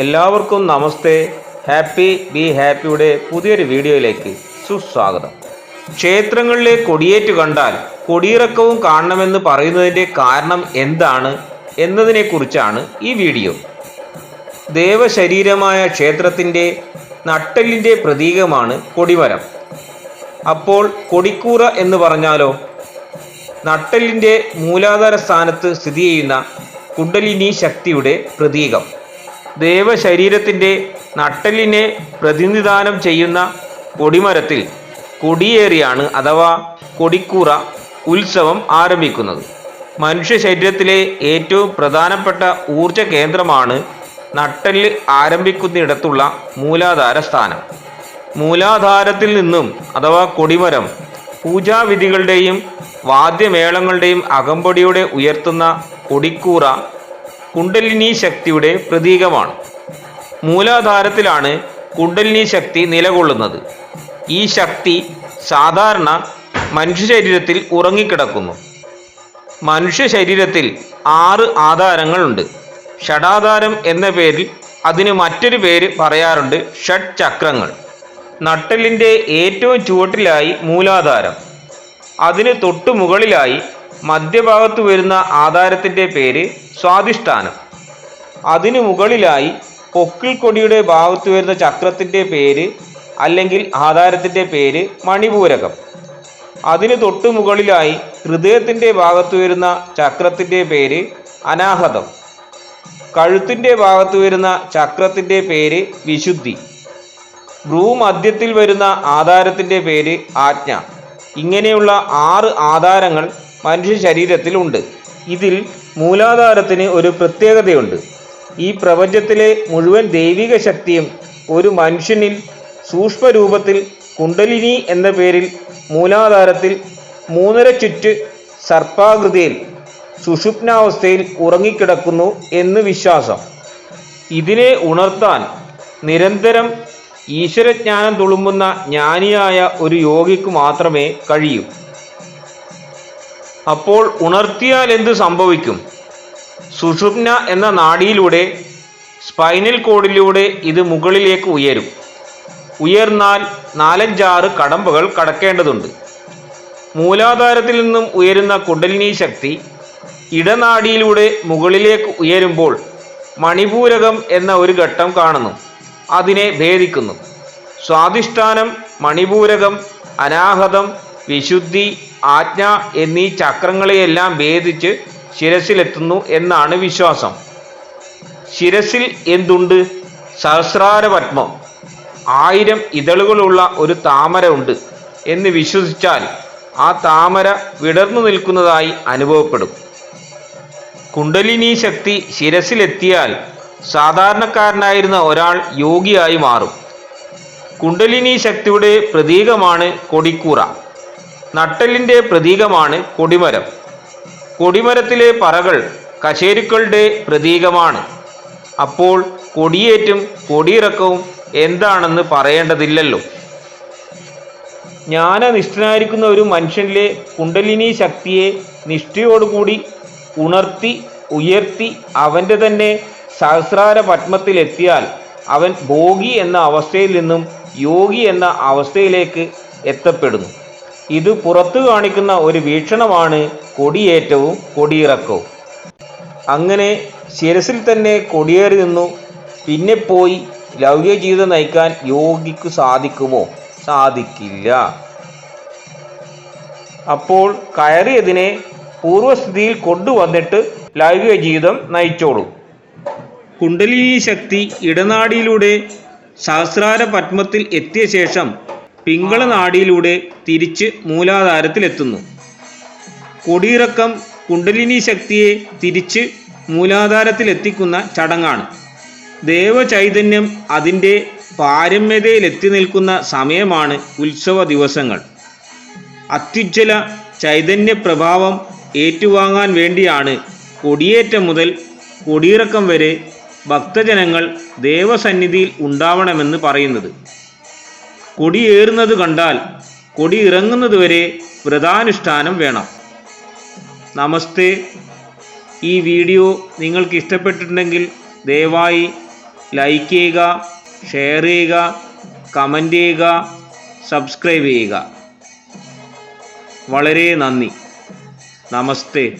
എല്ലാവർക്കും നമസ്തേ. Happy be ഹാപ്പിയുടെ പുതിയൊരു വീഡിയോയിലേക്ക് സുസ്വാഗതം. ക്ഷേത്രങ്ങളിലെ കൊടിയേറ്റ് കണ്ടാൽ കൊടിയിറക്കവും കാണണമെന്ന് പറയുന്നതിന്റെ കാരണം എന്താണ് എന്നതിനെക്കുറിച്ചാണ് ഈ വീഡിയോ. ദേവശരീരമായ ക്ഷേത്രത്തിന്റെ നട്ടലിന്റെ പ്രതീകമാണ് കൊടിമരം. അപ്പോൾ കൊടിക്കൂറ എന്ന് പറഞ്ഞാലോ? നട്ടലിന്റെ മൂലാധാര സ്ഥാനത്ത് സ്ഥിതി ചെയ്യുന്ന കുണ്ടലിനി ശക്തിയുടെ പ്രതീകം. ദേവശരീരത്തിന്റെ നട്ടലിനെ പ്രതിനിധാനം ചെയ്യുന്ന കൊടിമരത്തിൽ കൊടിയേറിയാണ് അഥവാ കൊടിക്കൂറ ഉത്സവം ആരംഭിക്കുന്നത്. മനുഷ്യ ശരീരത്തിലെ ഏറ്റവും പ്രധാനപ്പെട്ട ഊർജ കേന്ദ്രമാണ് നട്ടലിൽ ആരംഭിക്കുന്നിടത്തുള്ള മൂലാധാര സ്ഥാനം. മൂലാധാരത്തിൽ നിന്നും അഥവാ കൊടിമരം പൂജാവിധികളുടെയും വാദ്യമേളങ്ങളുടെയും അകമ്പടിയോടെ ഉയർത്തുന്ന കൊടിക്കൂറ കുണ്ടലിനി ശക്തിയുടെ പ്രതീകമാണ്. മൂലാധാരത്തിലാണ് കുണ്ടലിനി ശക്തി നിലകൊള്ളുന്നത്. ഈ ശക്തി സാധാരണ മനുഷ്യ ശരീരത്തിൽ ഉറങ്ങിക്കിടക്കുന്നു. മനുഷ്യ ശരീരത്തിൽ ആറ് ആധാരങ്ങളുണ്ട്. ഷഡാധാരം എന്ന പേരിൽ അതിന് മറ്റൊരു പേര് പറയാറുണ്ട് ഷഡ് ചക്രങ്ങൾ. നട്ടലിന്റെ ഏറ്റവും ചുവട്ടിലായി മൂലാധാരം. അതിന് തൊട്ടു മുകളിലായി മധ്യഭാഗത്ത് വരുന്ന ആധാരത്തിന്റെ പേര് സ്വാധിഷ്ഠാനം. അതിനു മുകളിലായി പൊക്കിൾ കൊടിയുടെ ഭാഗത്ത് വരുന്ന ചക്രത്തിന്റെ പേര് അല്ലെങ്കിൽ ആധാരത്തിന്റെ പേര് മണിപൂരകം. അതിന് തൊട്ടു മുകളിലായി ഹൃദയത്തിന്റെ ഭാഗത്ത് വരുന്ന ചക്രത്തിന്റെ പേര് അനാഹതം. കഴുത്തിന്റെ ഭാഗത്ത് വരുന്ന ചക്രത്തിന്റെ പേര് വിശുദ്ധി. ഭ്രൂമധ്യത്തിൽ വരുന്ന ആധാരത്തിന്റെ പേര് ആജ്ഞ. ഇങ്ങനെയുള്ള ആറ് ആധാരങ്ങൾ മനുഷ്യ ശരീരത്തിലുണ്ട്. ഇതിൽ മൂലാധാരത്തിന് ഒരു പ്രത്യേകതയുണ്ട്. ഈ പ്രപഞ്ചത്തിലെ മുഴുവൻ ദൈവിക ശക്തിയും ഒരു മനുഷ്യനിൽ സൂക്ഷ്മരൂപത്തിൽ കുണ്ടലിനി എന്ന പേരിൽ മൂലാധാരത്തിൽ മൂന്നര ചുറ്റ് സർപ്പാകൃതിയിൽ സുഷുപ്നാവസ്ഥയിൽ ഉറങ്ങിക്കിടക്കുന്നു എന്ന് വിശ്വാസം. ഇതിനെ ഉണർത്താൻ നിരന്തരം ഈശ്വരജ്ഞാനം തുളുമ്പുന്ന ജ്ഞാനിയായ ഒരു യോഗിക്ക് മാത്രമേ കഴിയൂ. അപ്പോൾ ഉണർത്തിയാൽ എന്ത് സംഭവിക്കും? സുഷുപ്ന എന്ന നാഡിയിലൂടെ സ്പൈനൽ കോഡിലൂടെ ഇത് മുകളിലേക്ക് ഉയരും. ഉയർന്നാൽ നാലഞ്ചാറ് കടമ്പകൾ കടക്കേണ്ടതുണ്ട്. മൂലാധാരത്തിൽ നിന്നും ഉയരുന്ന കുണ്ടലിനി ശക്തി ഇടനാടിയിലൂടെ മുകളിലേക്ക് ഉയരുമ്പോൾ മണിപൂരകം എന്ന ഒരു ഘട്ടം കാണുന്നു. അതിനെ ഭേദിക്കുന്നു. സ്വാധിഷ്ഠാനം മണിപൂരകം അനാഹതം വിശുദ്ധി ആജ്ഞ എന്നീ ചക്രങ്ങളെയെല്ലാം ഭേദിച്ച് ശിരസിലെത്തുന്നു എന്നാണ് വിശ്വാസം. ശിരസിൽ എന്തുണ്ട്? സഹസ്രാരപത്മം. ആയിരം ഇതളുകളുള്ള ഒരു താമര ഉണ്ട് എന്ന് വിശ്വസിച്ചാൽ ആ താമര വിടർന്നു നിൽക്കുന്നതായി അനുഭവപ്പെടും. കുണ്ടലിനി ശക്തി ശിരസിലെത്തിയാൽ സാധാരണക്കാരനായിരുന്ന ഒരാൾ യോഗിയായി മാറും. കുണ്ടലിനി ശക്തിയുടെ പ്രതീകമാണ് കൊടിക്കൂറ. നട്ടെല്ലിന്റെ പ്രതീകമാണ് കൊടിമരം. കൊടിമരത്തിലെ പറകൾ കശേരുക്കളുടെ പ്രതീകമാണ്. അപ്പോൾ കൊടിയേറ്റും കൊടിയിറക്കവും എന്താണെന്ന് പറയേണ്ടതില്ലല്ലോ. ജ്ഞാനനിഷ്ഠനായിരിക്കുന്ന ഒരു മനുഷ്യനിലെ കുണ്ടലിനി ശക്തിയെ നിഷ്ഠയോടുകൂടി ഉണർത്തി ഉയർത്തി അവന്റെ തന്നെ സഹസ്രാര പത്മത്തിലെത്തിയാൽ അവൻ ഭോഗി എന്ന അവസ്ഥയിൽ നിന്നും യോഗി എന്ന അവസ്ഥയിലേക്ക് എത്തപ്പെടുന്നു. ഇത് പുറത്തു കാണിക്കുന്ന ഒരു വീക്ഷണമാണ് കൊടിയേറ്റവും കൊടിയിറക്കവും. അങ്ങനെ ശിരസിൽ തന്നെ കൊടിയേറി നിന്നു. പിന്നെ പോയി ലൗകിക ജീവിതം നയിക്കാൻ യോഗിക്ക് സാധിക്കുമോ? സാധിക്കില്ല. അപ്പോൾ കയറിയതിനെ പൂർവസ്ഥിതിയിൽ കൊണ്ടുവന്നിട്ട് ലൗകിക ജീവിതം നയിച്ചോളൂ. കുണ്ടലിനി ശക്തി ഇടനാടിയിലൂടെ സഹസ്രാര പത്മത്തിൽ എത്തിയ ശേഷം പിങ്കള നാടിയിലൂടെ തിരിച്ച് മൂലാധാരത്തിലെത്തുന്നു. കൊടിയിറക്കം കുണ്ടലിനി ശക്തിയെ തിരിച്ച് മൂലാധാരത്തിലെത്തിക്കുന്ന ചടങ്ങാണ്. ദേവചൈതന്യം അതിന്റെ പാരമ്യതയിലെത്തി നിൽക്കുന്ന സമയമാണ് ഉത്സവ ദിവസങ്ങൾ. അത്യുജ്വല ചൈതന്യ പ്രഭാവം ഏറ്റുവാങ്ങാൻ വേണ്ടിയാണ് കൊടിയേറ്റം മുതൽ കൊടിയിറക്കം വരെ ഭക്തജനങ്ങൾ ദേവസന്നിധിയിൽ ഉണ്ടാവണമെന്ന് പറയുന്നത്. കൊടിയേറുന്നത് കണ്ടാൽ കൊടി ഇറങ്ങുന്നത് വരെ വ്രതാനുഷ്ഠാനം വേണം. നമസ്തേ. ഈ വീഡിയോ നിങ്ങൾക്ക് ഇഷ്ടപ്പെട്ടിട്ടുണ്ടെങ്കിൽ ദയവായി ലൈക്ക് ചെയ്യുക ഷെയർ ചെയ്യുക കമന്റ് ചെയ്യുക സബ്സ്ക്രൈബ് ചെയ്യുക. വളരെ നന്ദി. നമസ്തേ.